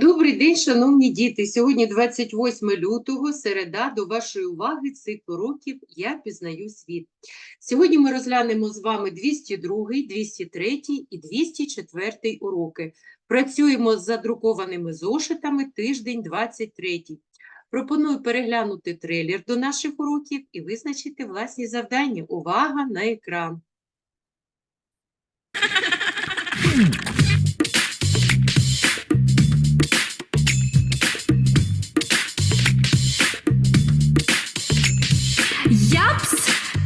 Добрий день, шановні діти. Сьогодні 28 лютого, середа, до вашої уваги цикл уроків «Я пізнаю світ». Сьогодні ми розглянемо з вами 202, 203 і 204 уроки. Працюємо з задрукованими зошитами тиждень 23. Пропоную переглянути трейлер до наших уроків і визначити власні завдання. Увага на екран.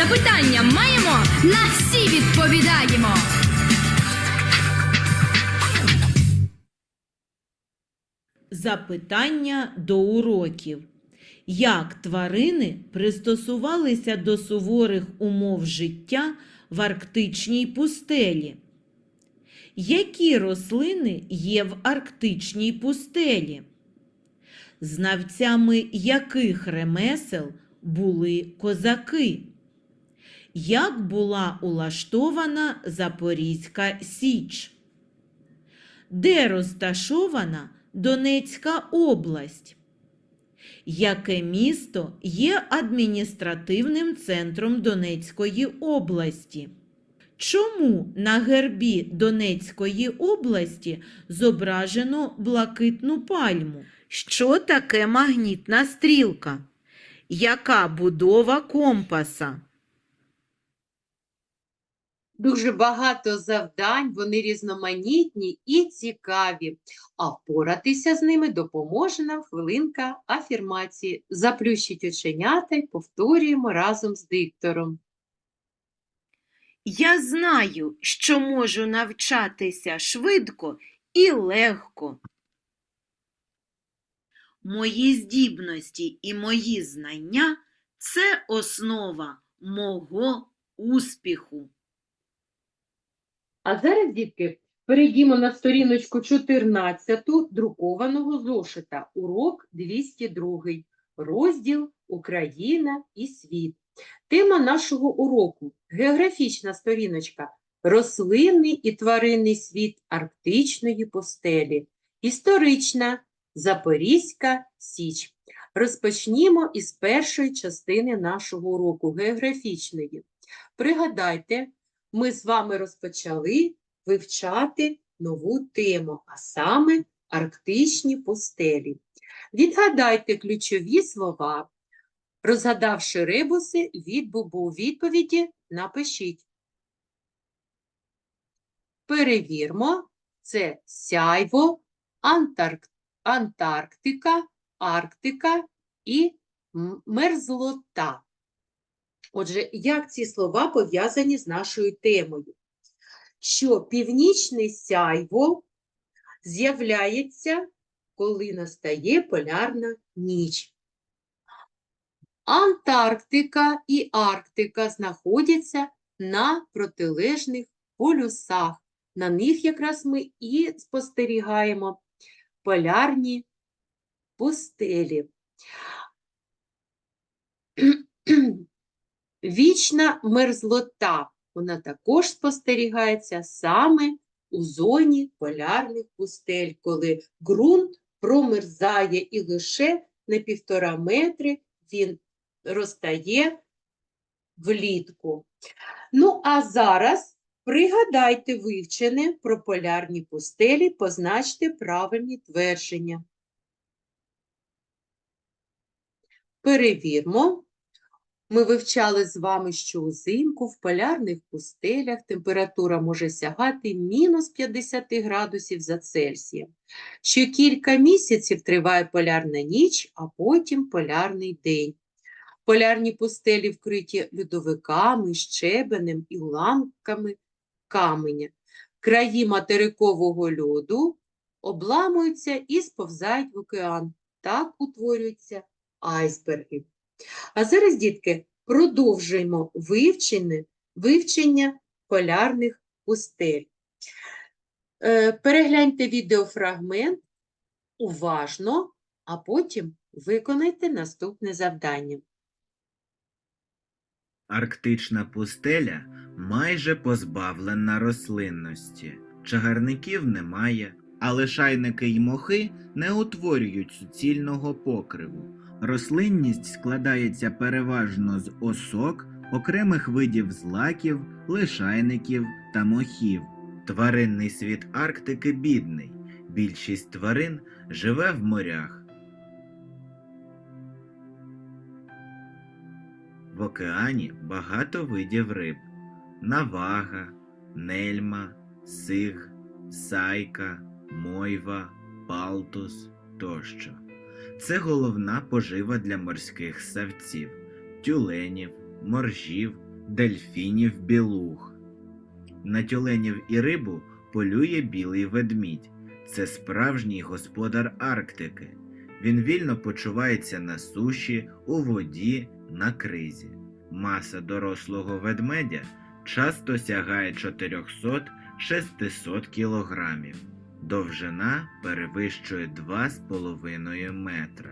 Запитання маємо, на всі відповідаємо. Запитання до уроків. Як тварини пристосувалися до суворих умов життя в арктичній пустелі? Які рослини є в арктичній пустелі? Знавцями яких ремесел були козаки? Як була улаштована Запорізька Січ? Де розташована Донецька область? Яке місто є адміністративним центром Донецької області? Чому на гербі Донецької області зображено блакитну пальму? Що таке магнітна стрілка? Яка будова компаса? Дуже багато завдань, вони різноманітні і цікаві. А впоратися з ними допоможе нам хвилинка афірмації. Заплющіть оченята й повторюємо разом з диктором. Я знаю, що можу навчатися швидко і легко. Мої здібності і мої знання це основа мого успіху. А зараз, дітки, перейдімо на сторіночку 14 друкованого зошита, урок 202, розділ Україна і світ. Тема нашого уроку – географічна сторіночка рослинний і тваринний світ арктичної постелі, історична Запорізька Січ. Розпочнімо із першої частини нашого уроку географічної. Пригадайте, ми з вами розпочали вивчати нову тему, а саме арктичні пустелі. Відгадайте ключові слова. Розгадавши ребуси, відбув у відповіді напишіть. Перевірмо. Це сяйво, Антарк... Антарктика, Арктика і мерзлота. Отже, як ці слова пов'язані з нашою темою? Що північне сяйво з'являється, коли настає полярна ніч. Антарктика і Арктика знаходяться на протилежних полюсах. На них якраз ми і спостерігаємо полярні пустелі. Вічна мерзлота, вона також спостерігається саме у зоні полярних пустель, коли ґрунт промерзає і лише на півтора метри він розтає влітку. Ну, а зараз пригадайте вивчене про полярні пустелі, позначте правильні твердження. Перевірмо. Ми вивчали з вами, що узимку в полярних пустелях температура може сягати мінус 50 градусів за Цельсієм, що кілька місяців триває полярна ніч, а потім полярний день. Полярні пустелі вкриті льодовиками, щебенем і уламками каменя. краї материкового льоду обламуються і сповзають в океан. Так утворюються айсберги. А зараз, дітки, продовжуємо вивчення, вивчення полярних пустель. Е, Перегляньте відеофрагмент уважно, а потім виконайте наступне завдання. Арктична пустеля майже позбавлена рослинності. Чагарників немає, а лишайники й мохи не утворюють суцільного покриву. Рослинність складається переважно з осок, окремих видів злаків, лишайників та мохів. Тваринний світ Арктики бідний. Більшість тварин живе в морях. В океані багато видів риб: навага, нельма, сиг, сайка, мойва, палтус тощо. Це головна пожива для морських савців, тюленів, моржів, дельфінів, білуг. На тюленів і рибу полює білий ведмідь. Це справжній господар Арктики. Він вільно почувається на суші, у воді, на кризі. Маса дорослого ведмедя часто сягає 400-600 кілограмів. Довжина перевищує 2,5 метра.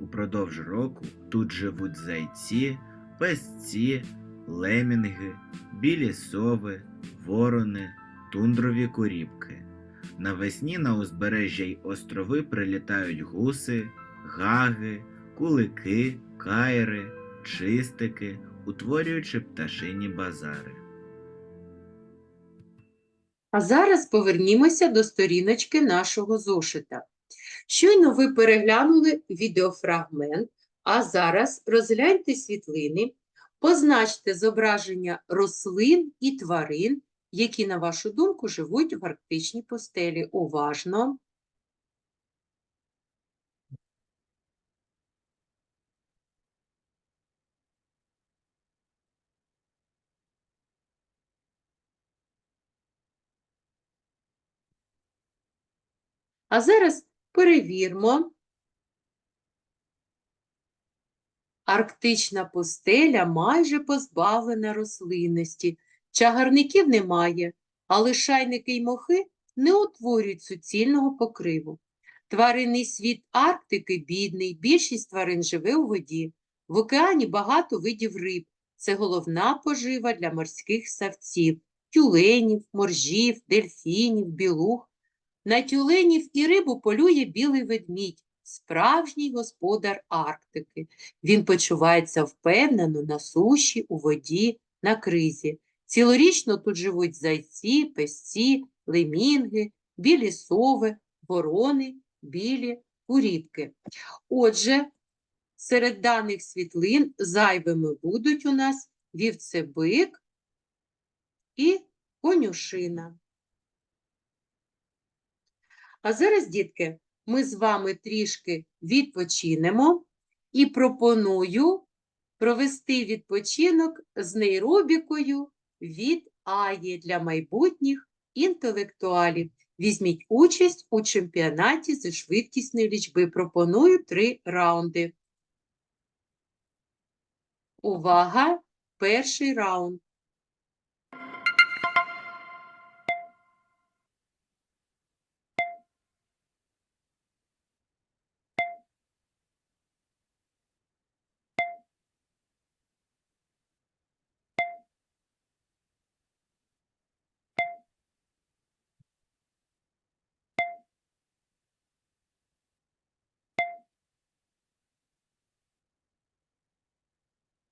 Упродовж року тут живуть зайці, песці, лемінги, білі сови, ворони, тундрові куріпки. Навесні на узбережжя й острови прилітають гуси, гаги, кулики, кайри, чистики, утворюючи пташині базари. А зараз повернімося до сторіночки нашого зошита. Щойно ви переглянули відеофрагмент, а зараз розгляньте світлини, позначте зображення рослин і тварин, які, на вашу думку, живуть в арктичній постелі. Уважно. А зараз перевірмо. Арктична пустеля майже позбавлена рослинності, чагарників немає, а лишайники й мохи не утворюють суцільного покриву. Тваринний світ Арктики бідний, більшість тварин живе у воді. В океані багато видів риб. Це головна пожива для морських савців, тюленів, моржів, дельфінів, білуг. На тюленів і рибу полює білий ведмідь, справжній господар Арктики. Він почувається впевнено на суші, у воді, на кризі. Цілорічно тут живуть зайці, песці, лемінги, білі сови, ворони, білі куріпки. Отже, серед даних світлин зайвими будуть у нас вівцебик і конюшина. А зараз, дітки, ми з вами трішки відпочинемо і пропоную провести відпочинок з нейробікою від АЄ для майбутніх інтелектуалів. Візьміть участь у чемпіонаті зі швидкісної лічби. Пропоную три раунди. Увага! Перший раунд.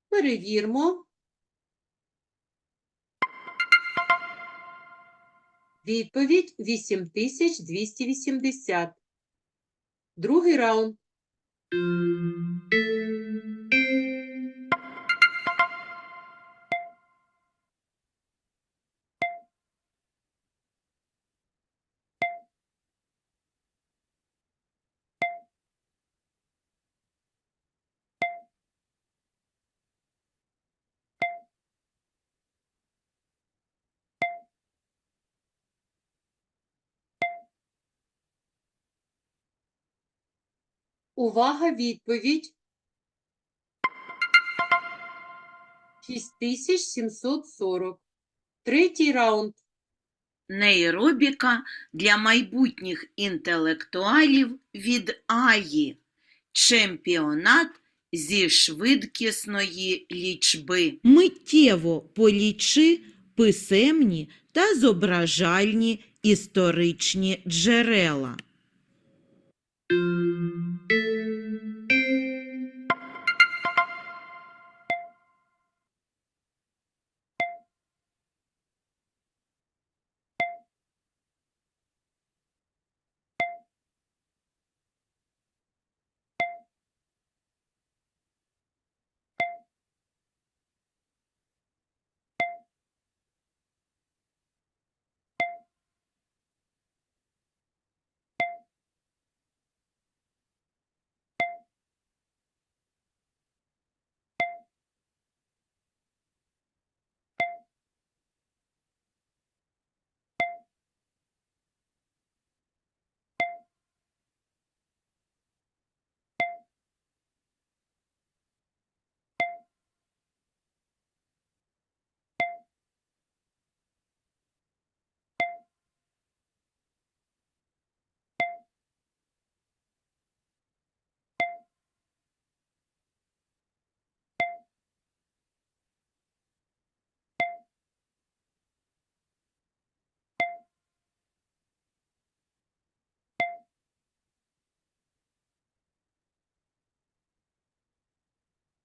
Перевірмо. Відповідь 8280. Другий раунд. Увага, відповідь. 6740. Третій раунд. Нейробіка для майбутніх інтелектуалів від Аї. Чемпіонат зі швидкісної лічби. Миттєво полічи писемні та зображальні історичні джерела.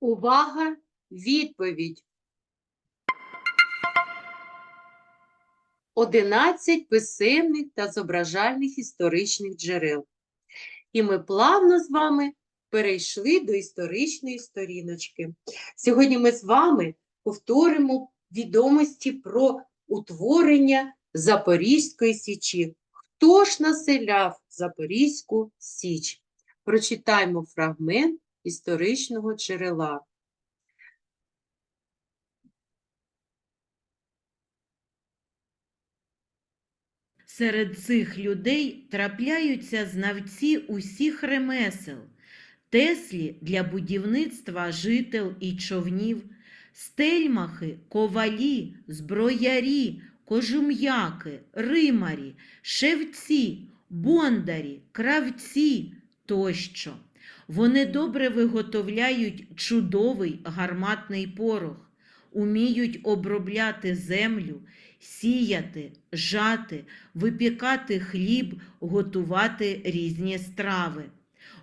Увага, відповідь. 11 писемних та зображальних історичних джерел. І ми плавно з вами перейшли до історичної сторіночки. Сьогодні ми з вами повторимо відомості про утворення Запорізької січі. Хто ж населяв Запорізьку Січ? Прочитаймо фрагмент історичного джерела. Серед цих людей трапляються знавці усіх ремесел, теслі для будівництва жител і човнів, стельмахи, ковалі, зброярі, кожум'яки, римарі, шевці, бондарі, кравці тощо. Вони добре виготовляють чудовий гарматний порох, уміють обробляти землю, сіяти, жати, випікати хліб, готувати різні страви.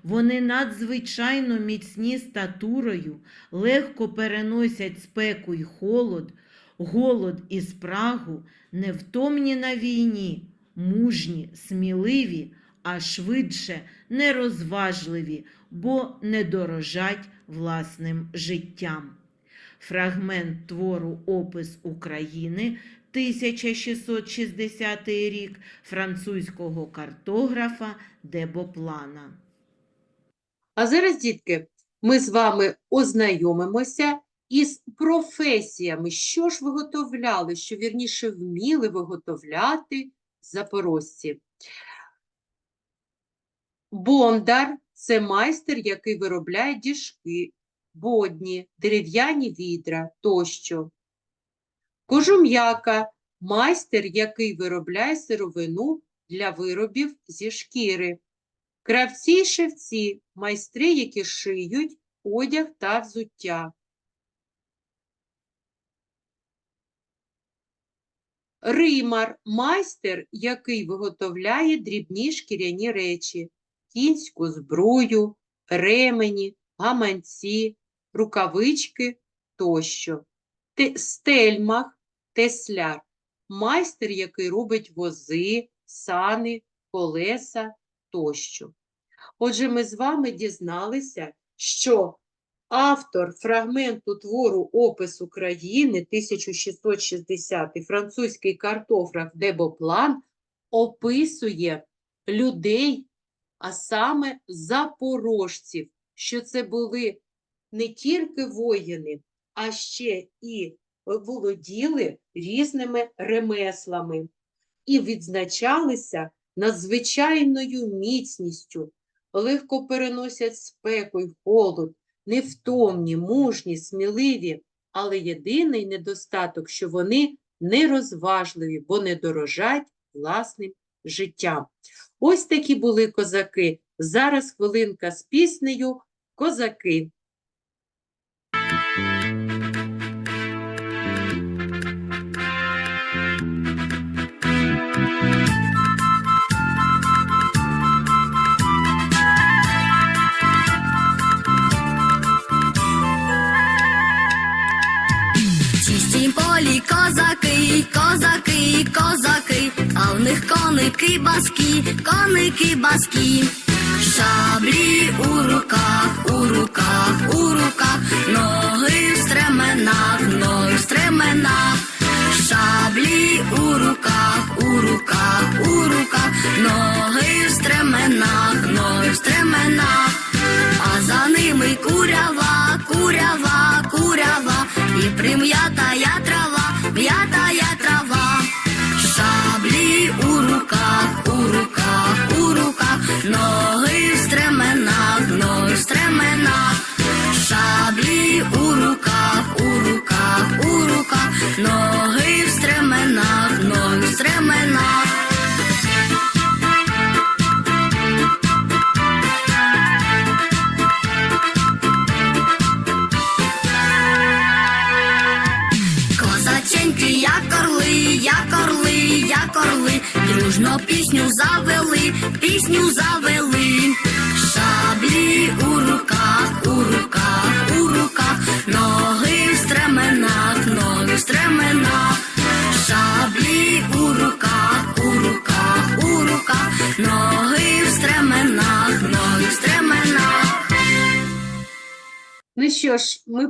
Вони надзвичайно міцні статурою, легко переносять спеку й холод, голод і спрагу, невтомні на війні, мужні, сміливі, а швидше нерозважливі, бо не дорожать власним життям. Фрагмент твору Опис України 1660 рік французького картографа Дебоплана. А зараз, дітки, ми з вами ознайомимося із професіями, що ж виготовляли, що вірніше вміли виготовляти запорожці. Бондар це майстер, який виробляє діжки, бодні, дерев'яні відра тощо. Кожум'яка майстер, який виробляє сировину для виробів зі шкіри. Кравці й шевці майстри, які шиють одяг та взуття. Римар майстер, який виготовляє дрібні шкіряні речі, кінську зброю, ремені, гаманці, рукавички тощо. Те- Стельмах, тесляр, майстер, який робить вози, сани, колеса тощо. Отже, ми з вами дізналися, що автор фрагменту твору Опис України 1660 французький картограф Дебоплан описує людей, а саме запорожців, що це були не тільки воїни, а ще і володіли різними ремеслами і відзначалися надзвичайною міцністю, легко переносять спеку й холод, невтомні, мужні, сміливі, але єдиний недостаток, що вони нерозважливі, бо не дорожать власним життям. Ось такі були козаки. Зараз хвилинка з піснею «Козаки». Козаки, козаки, а в них коники баскі, коники баскі. Шаблі у руках, у руках, у руках, ноги в стременах, ноги в стременах. Шаблі у руках, у руках, у руках, ноги в стременах, ноги в стременах. А за ними курява, курява, курява, і прим'ятая трава, м'ятая руках, у руках, у руках, ноги в стременах, ноги в стременах. Шаблі у руках, дружно пісню завели, пісню завели. Шаблі у руках, у руках, у руках, ноги в стременах, ноги в стременах. Шаблі у руках, у руках, у руках, ноги в стременах, ноги в стременах. Ну що ж, ми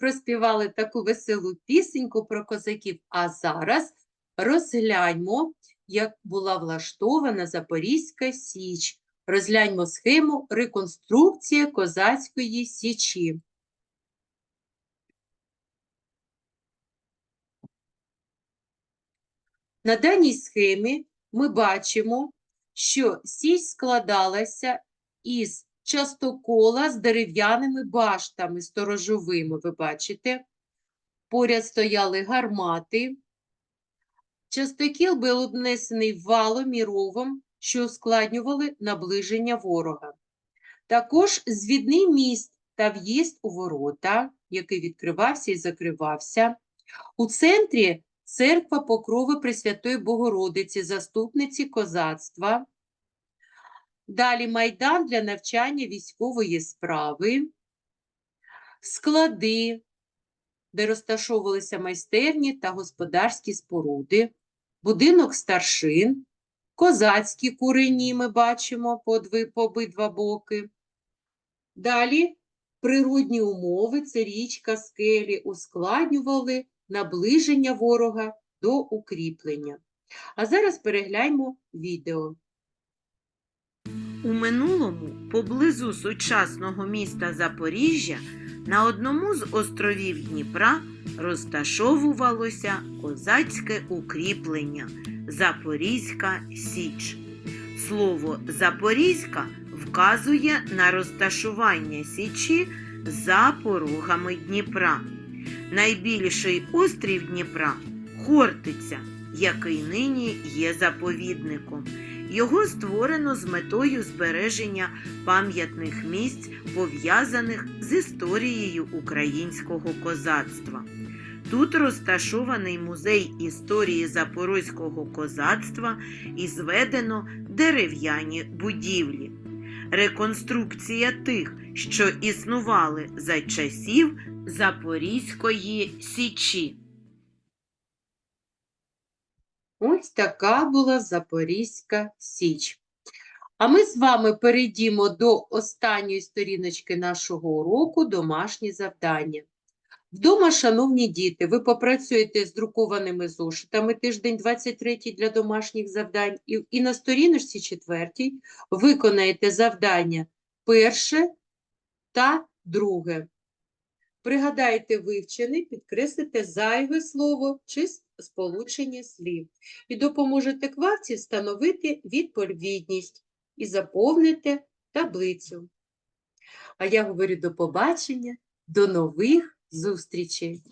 проспівали таку веселу пісеньку про козаків, а зараз розгляньмо, як була влаштована Запорізька Січ. Розгляньмо схему реконструкція козацької січі. На даній схемі ми бачимо, що січ складалася із частокола з дерев'яними баштами сторожовими, ви бачите. Поряд стояли гармати. Частокіл був обнесений валом і ровом, що ускладнювали наближення ворога. Також звідний міст та в'їзд у ворота, який відкривався і закривався. У центрі церква Покрови Пресвятої Богородиці, заступниці козацтва. Далі майдан для навчання військової справи, склади, де розташовувалися майстерні та господарські споруди, будинок старшин, козацькі курені ми бачимо по, обидва боки. Далі природні умови, це річка, скелі, ускладнювали наближення ворога до укріплення. А зараз перегляньмо відео. У минулому, поблизу сучасного міста Запоріжжя, на одному з островів Дніпра розташовувалося козацьке укріплення Запорізька Січ. Слово Запорізька вказує на розташування Січі за порогами Дніпра. Найбільший острів Дніпра Хортиця, який нині є заповідником. Його створено з метою збереження пам'ятних місць, пов'язаних з історією українського козацтва. Тут розташований музей історії запорозького козацтва і зведено дерев'яні будівлі. Реконструкція тих, що існували за часів Запорізької Січі. Ось така була Запорізька Січ. А ми з вами перейдімо до останньої сторіночки нашого уроку домашні завдання. Вдома, шановні діти, ви попрацюєте з друкованими зошитами тиждень 23 для домашніх завдань, і, і на сторіночці 4 виконаєте завдання перше та друге. Пригадайте вивчене, підкреслите зайве слово чи сполучення слів і допоможете кварці встановити відповідність і заповните таблицю. А я говорю до побачення, до нових зустрічей!